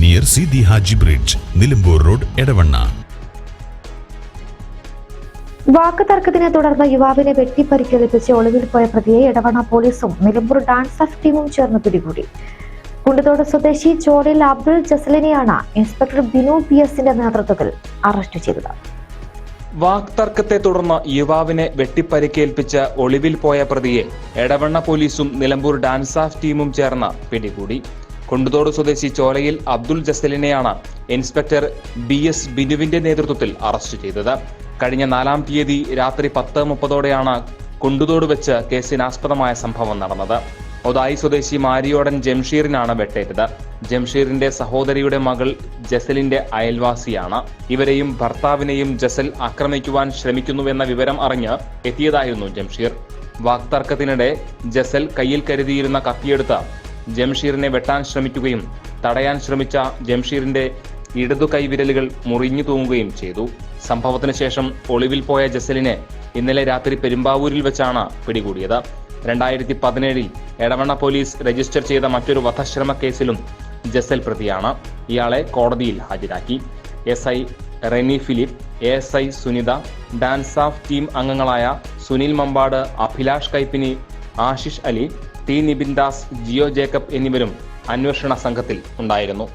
near Sidi Haji bridge Nilambur road Edavanna വാക്ക് തർക്കത്തിനെ തുടർന്ന് യുവാവിനെ വെട്ടിപ്പരിക്കേൽപ്പിച്ച് ഒളിവിൽ പോയ പ്രതിയെ ഇടവണ്ണ പോലീസും നിലമ്പൂർ ഡാൻസ് ഓഫ് ടീമും ചേർന്ന് പിടികൂടി. കുണ്ടത്തോട് സ്വദേശി ചോടിൽ അബ്ദുൾ ജസലിനെയാണ് ഇൻസ്പെക്ടർ ബിനു പി എസിന്റെ നേതൃത്വത്തിൽ അറസ്റ്റ് ചെയ്തത്. വാക്തർക്കത്തെ തുടർന്ന് യുവാവിനെ വെട്ടിപ്പരിക്കേൽപ്പിച്ച് ഒളിവിൽ പോയ പ്രതിയെ എടവണ്ണ പോലീസും നിലമ്പൂർ ഡാൻസ് ഓഫ് ടീമും ചേർന്ന് പിടികൂടി. കുണ്ടുതോട് സ്വദേശി ചോലയിൽ അബ്ദുൾ ജസലിനെയാണ് ഇൻസ്പെക്ടർ ബി എസ് ബിനുവിന്റെ നേതൃത്വത്തിൽ അറസ്റ്റ് ചെയ്തത്. കഴിഞ്ഞ നാലാം തീയതി രാത്രി പത്ത് മുപ്പതോടെയാണ് കുണ്ടുതോട് വെച്ച് കേസിനാസ്പദമായ സംഭവം നടന്നത്. ഒതായി സ്വദേശി മാരിയോടൻ ജംഷീറിനാണ് വെട്ടേറ്റത്. ജംഷീറിന്റെ സഹോദരിയുടെ മകൾ ജസലിന്റെ അയൽവാസിയാണ്. ഇവരെയും ഭർത്താവിനെയും ജസൽ ആക്രമിക്കുവാൻ ശ്രമിക്കുന്നുവെന്ന വിവരം അറിഞ്ഞ് എത്തിയതായിരുന്നു ജംഷീർ. വാക്തർക്കത്തിനിടെ ജസൽ കയ്യിൽ കരുതിയിരുന്ന കത്തിയെടുത്ത് ജംഷീറിനെ വെട്ടാൻ ശ്രമിക്കുകയും തടയാൻ ശ്രമിച്ച ജംഷീറിന്റെ ഇടതു കൈവിരലുകൾ മുറിഞ്ഞു തൂങ്ങുകയും ചെയ്തു. സംഭവത്തിന് ശേഷം ഒളിവിൽ പോയ ജസലിനെ ഇന്നലെ രാത്രി പെരുമ്പാവൂരിൽ വെച്ചാണ് പിടികൂടിയത്. രണ്ടായിരത്തി പതിനേഴിൽ എടവണ്ണ പോലീസ് രജിസ്റ്റർ ചെയ്ത മറ്റൊരു വധശ്രമ കേസിലും ജസൽ പ്രതിയാണ്. ഇയാളെ കോടതിയിൽ ഹാജരാക്കി. S I Reni Philip A S I Sunitha DANSAF team അംഗങ്ങളായ സുനിൽ മമ്പാട് അഭിലാഷ് കൈപ്പിനി ആശിഷ് അലി ടി നിബിൻ ദാസ് ജിയോ ജേക്കബ് എന്നിവരും അന്വേഷണ സംഘത്തിൽ ഉണ്ടായിരുന്നു.